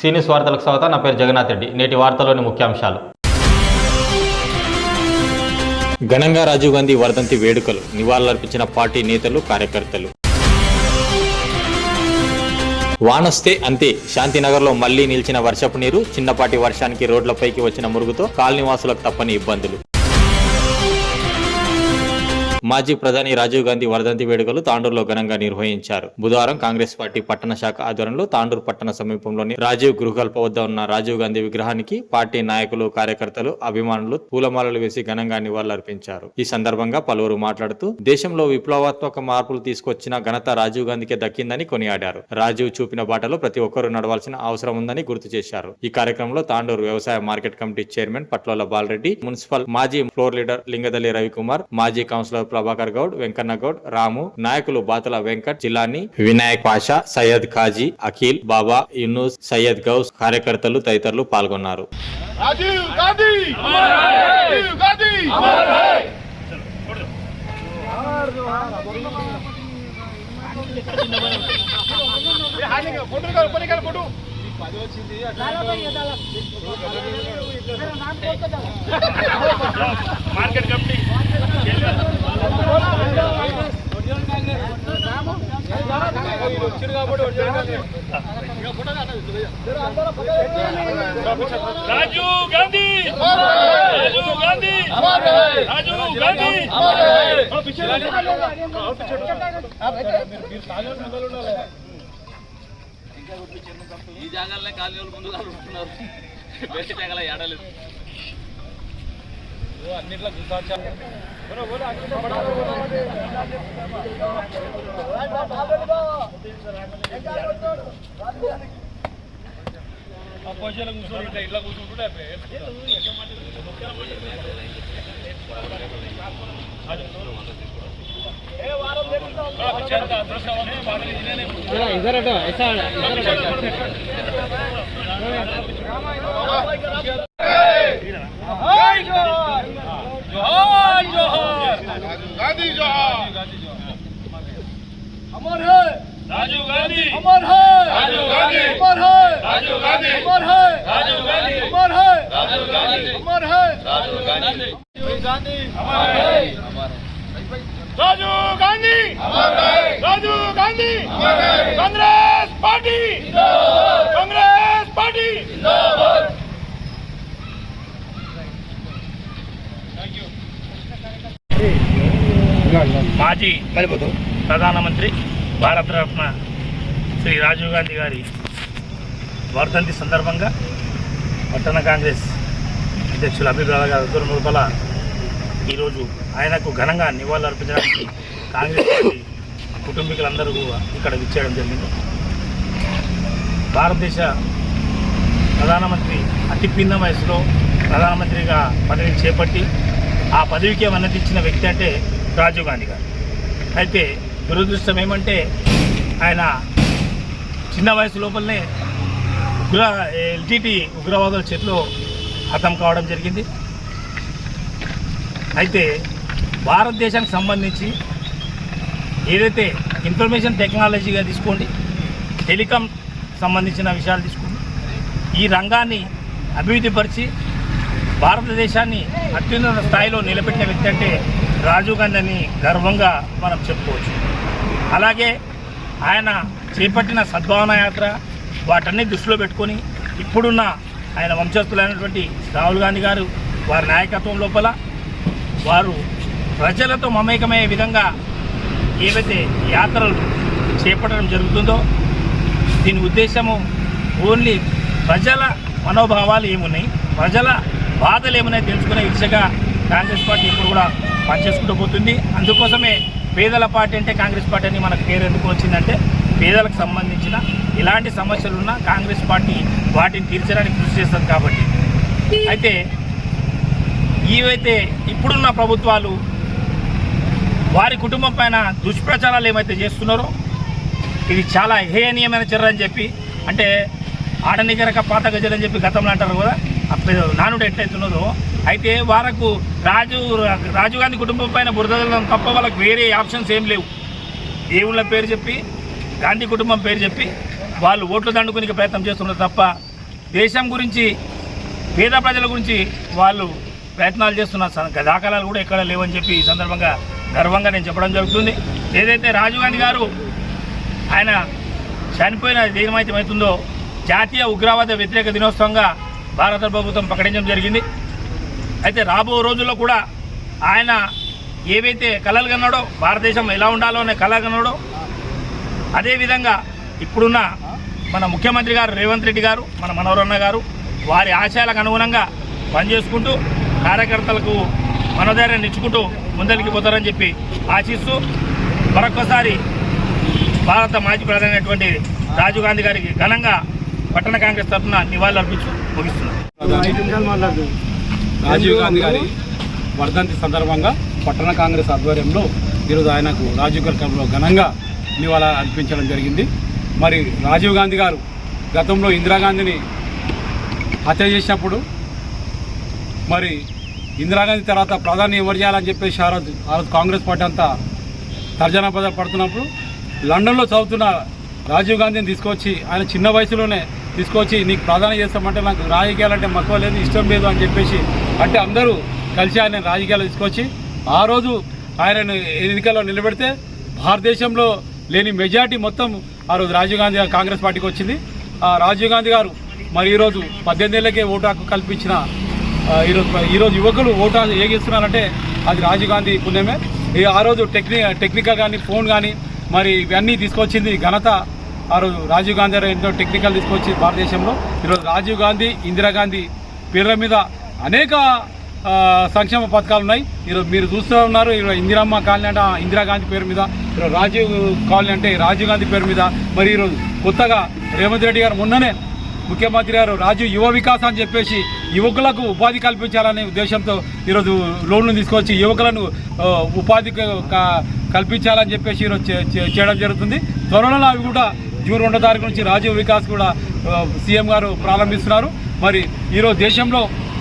సీనియస్ వార్తలకు స్వాగతం నా పేరు జగన్నాథ్ రెడ్డి. నేటి వార్తలోని ముఖ్యాంశాలు. ఘనంగా రాజీవ్ గాంధీ వర్ధంతి వేడుకలు. నివాళులర్పించిన పార్టీ నేతలు కార్యకర్తలు. వానొస్తే అంతే. శాంతినగర్లో మళ్ళీ నిలిచిన వర్షపు నీరు చిన్నపాటి వర్షానికి రోడ్లపైకి వచ్చిన మురుగుతో కాలనీవాసులకు తప్పని ఇబ్బందులు. మాజీ ప్రధాని రాజీవ్ గాంధీ వర్ధంతి వేడుకలు తాండూరులో ఘనంగా నిర్వహించారు. బుధవారం కాంగ్రెస్ పార్టీ పట్టణ శాఖ ఆధ్వర్యంలో తాండూరు పట్టణ సమీపంలోని రాజీవ్ గృహకల్ప వద్ద ఉన్న రాజీవ్ గాంధీ విగ్రహానికి పార్టీ నాయకులు కార్యకర్తలు అభిమానులు పూలమాలలు వేసి ఘనంగా నివాళులర్పించారు. ఈ సందర్భంగా పలువురు మాట్లాడుతూ దేశంలో విప్లవాత్మక మార్పులు తీసుకొచ్చిన ఘనత రాజీవ్ గాంధీకే దక్కిందని కొనియాడారు. రాజీవ్ చూపిన బాటలో ప్రతి ఒక్కరూ నడవాల్సిన అవసరం ఉందని గుర్తు చేశారు. ఈ కార్యక్రమంలో తాండూరు వ్యవసాయ market committee chairman Patlola Balareddy municipal మాజీ ఫ్లోర్ లీడర్ లింగదల్లి రవికుమార్ మాజీ కౌన్సిలర్ ప్రభాకర్ గౌడ్ వెంకన్న గౌడ్ రాము నాయకులు బాతల వెంకట్ జిల్లాని వినాయక్ పాషా సయ్యద్ ఖాజీ అఖిల్ బాబా యూనుస్ సయ్యద్ గౌస్ కార్యకర్తలు తదితరులు పాల్గొన్నారు. Market company. ऊपर निकाल photo market committee Rajiv Gandhi Rajiv Gandhi Rajiv Gandhi और पीछे और ఈ జాగాలనే కాలనీ వాళ్ళు ముందు వాళ్ళు ఉంటున్నారు వేరే జాగాల ఏడలేదు అన్నిట్లో ఆ పొజిషన్లో కూర్చొని ఇట్లా ఇట్లా కూర్చుంటుంటే ఇద్దరట ఇద్దరట गांधी अमर है राजीव गांधी अमर है राजीव गांधी अमर है राजीव गांधी अमर है राजीव गांधी अमर है राजीव गांधी राजीव गांधी अमर है राजीव गांधी अमर है राजीव गांधी अमर है कांग्रेस पार्टी जिंदाबाद कांग्रेस पार्टी जिंदाबाद మాజీ ప్రధానమంత్రి భారతరత్న శ్రీ రాజీవ్ గాంధీ గారి వర్ధంతి సందర్భంగా పట్టణ కాంగ్రెస్ అధ్యక్షులు అభిప్రాయ గారి ఆధ్వర్యం లోపల ఈరోజు ఆయనకు ఘనంగా నివాళులు అర్పించడానికి కాంగ్రెస్ పార్టీ కుటుంబీకులందరూ ఇక్కడ విచ్చేయడం జరిగింది. భారతదేశ ప్రధానమంత్రి అతి పిన్న వయసులో ప్రధానమంత్రిగా పదవిని చేపట్టి ఆ పదవికి అన్నది ఇచ్చిన వ్యక్తి అంటే రాజీవ్ గాంధీ గారు. అయితే దురదృష్టం ఏమంటే ఆయన చిన్న వయసు లోపలనే ఉగ్ర ఎల్టీటీ ఉగ్రవాదుల చేతిలో హతం కావడం జరిగింది. అయితే భారతదేశానికి సంబంధించి ఏదైతే ఇన్ఫర్మేషన్ టెక్నాలజీగా తీసుకోండి టెలికాం సంబంధించిన విషయాలు తీసుకోండి ఈ రంగాన్ని అభివృద్ధిపరిచి భారతదేశాన్ని అత్యున్నత స్థాయిలో నిలబెట్టిన వ్యక్తి అంటే రాజీవ్ గాంధీ అని గర్వంగా మనం చెప్పుకోవచ్చు. అలాగే ఆయన చేపట్టిన సద్భావన యాత్ర వాటన్ని దృష్టిలో పెట్టుకొని ఇప్పుడున్న ఆయన వంశస్థులైనటువంటి రాహుల్ గాంధీ గారు వారి నాయకత్వం లోపల వారు ప్రజలతో మమేకమయ్యే విధంగా ఏవైతే యాత్రలు చేపట్టడం జరుగుతుందో దీని ఉద్దేశము ఓన్లీ ప్రజల మనోభావాలు ఏమున్నాయి ప్రజల బాధలు ఏమున్నాయి తెలుసుకునే దిశగా కాంగ్రెస్ పార్టీ ఇప్పుడు కూడా పనిచేసుకుంటూ పోతుంది. అందుకోసమే పేదల పార్టీ అంటే కాంగ్రెస్ పార్టీ అని మనకు పేరు ఎందుకు వచ్చిందంటే పేదలకు సంబంధించిన ఇలాంటి సమస్యలు ఉన్నా కాంగ్రెస్ పార్టీ వాటిని తీర్చడానికి కృషి చేస్తుంది కాబట్టి. అయితే ఇవైతే ఇప్పుడున్న ప్రభుత్వాలు వారి కుటుంబం పైన దుష్ప్రచారాలు ఏమైతే చేస్తున్నారో ఇది చాలా హేయనీయమైన చర్య అని చెప్పి అంటే ఆడనిగరక పాత అని చెప్పి గతంలో అంటారు కదా అప్పుడు నానుడు ఎట్లయితున్నదో అయితే వారకు రాజు రాజీవ్ గాంధీ కుటుంబం పైన బురదలం తప్ప వాళ్ళకి వేరే ఆప్షన్స్ ఏం లేవు. దేవుళ్ళ పేరు చెప్పి గాంధీ కుటుంబం పేరు చెప్పి వాళ్ళు ఓట్లు దండుకునే ప్రయత్నం చేస్తున్నారు తప్ప దేశం గురించి పేద ప్రజల గురించి వాళ్ళు ప్రయత్నాలు చేస్తున్న దాఖలాలు కూడా ఎక్కడ లేవని చెప్పి ఈ సందర్భంగా గర్వంగా నేను చెప్పడం జరుగుతుంది. ఏదైతే రాజీవ్ గాంధీ గారు ఆయన చనిపోయిన ఏమైతే అవుతుందో జాతీయ ఉగ్రవాద వ్యతిరేక దినోత్సవంగా భారత ప్రభుత్వం ప్రకటించడం జరిగింది. అయితే రాబో రోజుల్లో కూడా ఆయన ఏవైతే కలలు కన్నాడో భారతదేశం ఎలా ఉండాలో అనే కళ కన్నాడో అదేవిధంగా ఇప్పుడున్న మన ముఖ్యమంత్రి గారు రేవంత్ రెడ్డి గారు మన మనోరన్న గారు వారి ఆశయాలకు అనుగుణంగా పనిచేసుకుంటూ కార్యకర్తలకు మనోధైర్యాన్ని ఇచ్చుకుంటూ ముందరికి పోతారని చెప్పి ఆశిస్తూ మరొకసారి భారత మాజీ ప్రధాని అయినటువంటి రాజీవ్ గాంధీ గారికి ఘనంగా పట్టణ కాంగ్రెస్ తరఫున నివాళులర్పించు ముగిస్తున్నాను. రాజీవ్ గాంధీ గారి వర్ధంతి సందర్భంగా పట్టణ కాంగ్రెస్ ఆధ్వర్యంలో ఈరోజు ఆయనకు రాజీవ్ గారి ఘనంగా నివాళ అర్పించడం జరిగింది. మరి రాజీవ్ గాంధీ గారు గతంలో ఇందిరాగాంధీని హత్య చేసినప్పుడు మరి ఇందిరాగాంధీ తర్వాత ప్రధాని ఎవరు చేయాలని చెప్పేసి ఆ రోజు ఆ రోజు కాంగ్రెస్ పార్టీ అంతా తర్జన పడుతున్నప్పుడు లండన్లో చదువుతున్న రాజీవ్ గాంధీని తీసుకొచ్చి ఆయన చిన్న వయసులోనే తీసుకొచ్చి నీకు ప్రధానం చేస్తామంటే నాకు రాజకీయాలంటే మక్కువ లేదు ఇష్టం లేదు అని చెప్పేసి అంటే అందరూ కలిసి ఆయన రాజకీయాలు తీసుకొచ్చి ఆ రోజు ఆయనను ఎన్నికల్లో నిలబెడితే భారతదేశంలో లేని మెజార్టీ మొత్తం ఆ రోజు రాజీవ్ గాంధీ గారు కాంగ్రెస్ పార్టీకి వచ్చింది. ఆ రాజీవ్ గాంధీ గారు మరి ఈరోజు పద్దెనిమిది ఏళ్ళకే ఓటు హక్కు కల్పించిన ఈరోజు ఈరోజు యువకులు ఓటు ఏగిస్తున్నారంటే అది రాజీవ్ గాంధీ పుణ్యమే. ఈ ఆ రోజు టెక్ని టెక్నికల్ కానీ ఫోన్ కానీ మరి ఇవన్నీ తీసుకొచ్చింది ఘనత ఆ రోజు రాజీవ్ గాంధీ గారు ఎంతో టెక్నికల్ తీసుకొచ్చి భారతదేశంలో. ఈరోజు రాజీవ్ గాంధీ ఇందిరాగాంధీ పేర్ల మీద అనేక సంక్షేమ పథకాలు ఉన్నాయి. ఈరోజు మీరు చూస్తూ ఉన్నారు. ఈరోజు ఇందిరమ్మ కాలనీ అంటే ఇందిరాగాంధీ పేరు మీద ఈరోజు రాజీవ్ కాలనీ అంటే రాజీవ్ గాంధీ పేరు మీద మరి ఈరోజు కొత్తగా రేవంత్ రెడ్డి గారు మొన్ననే ముఖ్యమంత్రి గారు రాజు యువ వికాస్ అని చెప్పేసి యువకులకు ఉపాధి కల్పించాలనే ఉద్దేశంతో ఈరోజు లోన్లు తీసుకొచ్చి యువకులను ఉపాధి కల్పించాలని చెప్పేసి ఈరోజు చేయడం జరుగుతుంది. త్వరలో అవి కూడా జూన్ రెండో తారీఖు నుంచి రాజీవ్ వికాస్ కూడా సీఎం గారు ప్రారంభిస్తున్నారు. మరి ఈరోజు దేశంలో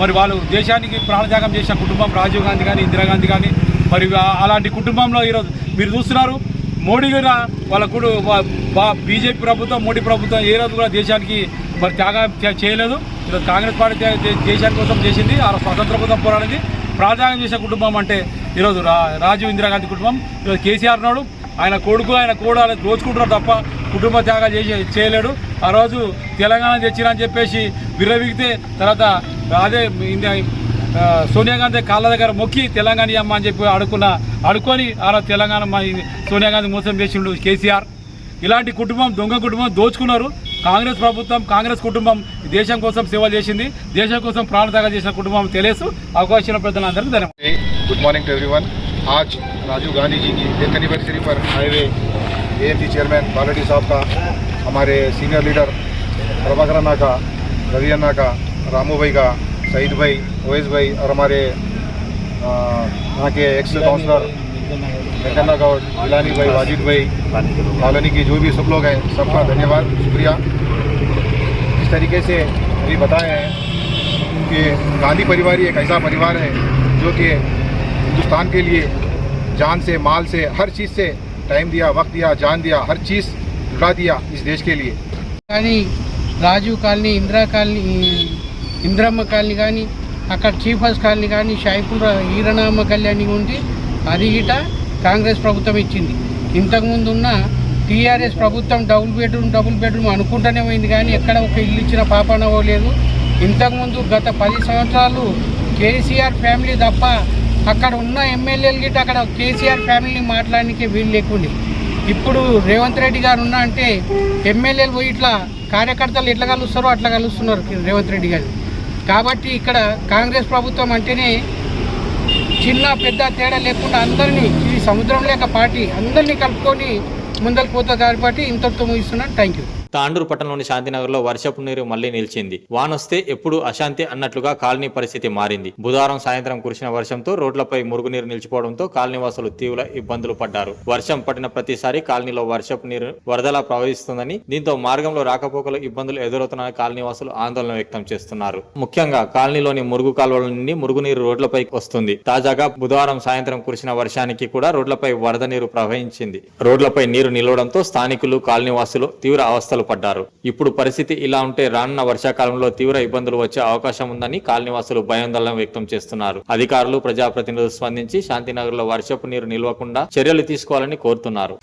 మరి వాళ్ళు దేశానికి ప్రాణత్యాగం చేసిన కుటుంబం రాజీవ్ గాంధీ కానీ ఇందిరాగాంధీ కానీ మరి అలాంటి కుటుంబంలో ఈరోజు మీరు చూస్తున్నారు మోడీ గారు వాళ్ళ కూడా బీజేపీ ప్రభుత్వం మోడీ ప్రభుత్వం ఏ రోజు కూడా దేశానికి మరి త్యాగం చేయలేదు. ఈరోజు కాంగ్రెస్ పార్టీ దేశాని కోసం చేసింది ఆ స్వతంత్ర కోసం పోరాడింది. ప్రాణత్యాగం చేసిన కుటుంబం అంటే ఈరోజు రా రాజీవ్ ఇందిరాగాంధీ కుటుంబం. ఈరోజు కేసీఆర్ నాడు ఆయన కొడుకు ఆయన కూడా దోచుకుంటున్నారు తప్ప కుటుంబ త్యాగాలు చేసి చేయలేడు. ఆ రోజు తెలంగాణ తెచ్చిరని చెప్పేసి విర్రవిగితే తర్వాత అదే ఇండియా ఆ, సోనియా గాంధీ కాళ్ళ దగ్గర మొక్కి తెలంగాణ అమ్మ అని చెప్పి అడుకున్న అడుకొని ఆ రోజు తెలంగాణ మా ఈ సోనియా గాంధీ మోసం చేసిండు కేసీఆర్ ఇలాంటి కుటుంబం దొంగ కుటుంబం దోచుకున్నారు కాంగ్రెస్ ప్రభుత్వం కాంగ్రెస్ కుటుంబం ఈ దేశం కోసం సేవ చేసింది దేశం కోసం ప్రాణత్యాగం చేసిన కుటుంబం తెలియసు అవకాశం ప్రజలందరికీ ధన్యవాదాలు गुड मॉर्निंग टू एवरीवन आज राजीव गांधी जी की डेथ एनिवर्सरी पर हाईवे एएमसी चेयरमैन बालाडी साहब का हमारे सीनियर लीडर प्रभाकर अन्ना का रवि अन्ना का रामू भाई का सईद भाई ओएस भाई और हमारे यहाँ के एक्स काउंसलर वेंकन्ना गौड़ जिलानी भाई वाजिद भाई कॉलोनी के जो भी सब लोग हैं सबका धन्यवाद शुक्रिया। इस तरीके से अभी बताए हैं कि गांधी परिवार ही एक ऐसा परिवार है जो कि हिंदुस्तान के लिए जान से माल से हर चीज़ से टाइम दिया वक्त दिया जान दिया हर चीज़ जुड़ा दिया इस देश के लिए। Raju colony Indira colony Indiramma colony కానీ అక్కడ చీఫ్ హౌస్ కాలనీ కానీ షాయిపూర్ ఈరణామ కళ్యాణి ఉంది అది ఇట కాంగ్రెస్ ప్రభుత్వం ఇచ్చింది. ఇంతకుముందు ఉన్న టీఆర్ఎస్ ప్రభుత్వం డబుల్ బెడ్రూమ్ డబుల్ బెడ్రూమ్ అనుకుంటూనే పోయింది కానీ ఎక్కడ ఒక ఇల్లు ఇచ్చిన పాపనవో లేదు. ఇంతకుముందు గత పది సంవత్సరాలు కేసీఆర్ ఫ్యామిలీ తప్ప అక్కడ ఉన్న ఎమ్మెల్యేలు గిట్ట అక్కడ కేసీఆర్ ఫ్యామిలీని మాట్లాడడానికి వీలు లేకుండే. ఇప్పుడు రేవంత్ రెడ్డి గారు ఉన్నా అంటే ఎమ్మెల్యేలు పోయి ఇట్లా కార్యకర్తలు ఎట్లా కలుస్తారో అట్లా కలుస్తున్నారు రేవంత్ రెడ్డి గారు. కాబట్టి ఇక్కడ కాంగ్రెస్ ప్రభుత్వం అంటేనే చిన్న పెద్ద తేడా లేకుండా అందరినీ ఇది సముద్రం లేక పార్టీ అందరినీ కలుపుకొని ముందరికి పోతుంది కాబట్టి ఇంతటితో ముగిస్తున్నాను. థ్యాంక్ యూ తాండూరు పట్టణంలోని శాంతినగర్లో వర్షపు నీరు మళ్ళీ నిలిచింది. వానొస్తే ఎప్పుడు అశాంతి అన్నట్లుగా కాలనీ పరిస్థితి మారింది. బుధవారం సాయంత్రం కురిసిన వర్షంతో రోడ్లపై మురుగునీరు నిలిచిపోవడంతో కాలనీవాసులు తీవ్ర ఇబ్బందులు పడ్డారు. వర్షం పడిన ప్రతిసారి కాలనీలో వర్షపు నీరు వరదలా ప్రవహిస్తుందని దీంతో మార్గంలో రాకపోకలు ఇబ్బందులు ఎదురవుతున్న కాలనీవాసులు ఆందోళన వ్యక్తం చేస్తున్నారు. ముఖ్యంగా కాలనీలోని మురుగు కాలువల నుండి మురుగునీరు రోడ్లపై వస్తుంది. తాజాగా బుధవారం సాయంత్రం కురిసిన వర్షానికి కూడా రోడ్లపై వరద నీరు ప్రవహించింది. రోడ్లపై నీరు నిలవడంతో స్థానికులు కాలనీవాసులు తీవ్ర అవస్థలు అవస్థలు పడ్డారు. ఇప్పుడు పరిస్థితి ఇలా ఉంటే రానున్న వర్షాకాలంలో తీవ్ర ఇబ్బందులు వచ్చే అవకాశం ఉందని కాలనీవాసులు భయాందోళన వ్యక్తం చేస్తున్నారు. అధికారులు ప్రజాప్రతినిధులు స్పందించి శాంతినగర్లో వర్షపు నీరు నిల్వకుండా చర్యలు తీసుకోవాలని కోరుతున్నారు.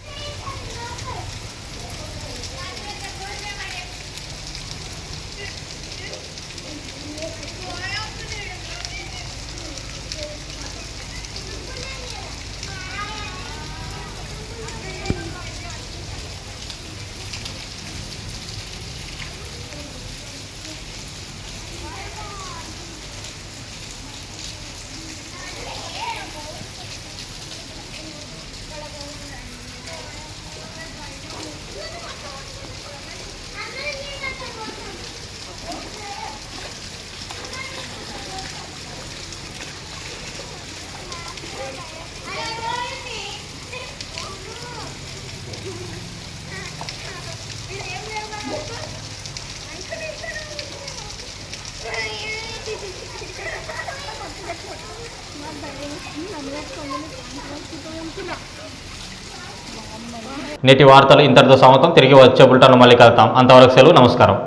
నేటి వార్తలు ఇంతటితో సమతం తిరిగి వచ్చే బులెటిన్ మళ్ళీ కలుద్దాం. అంతవరకు సెలవు. నమస్కారం.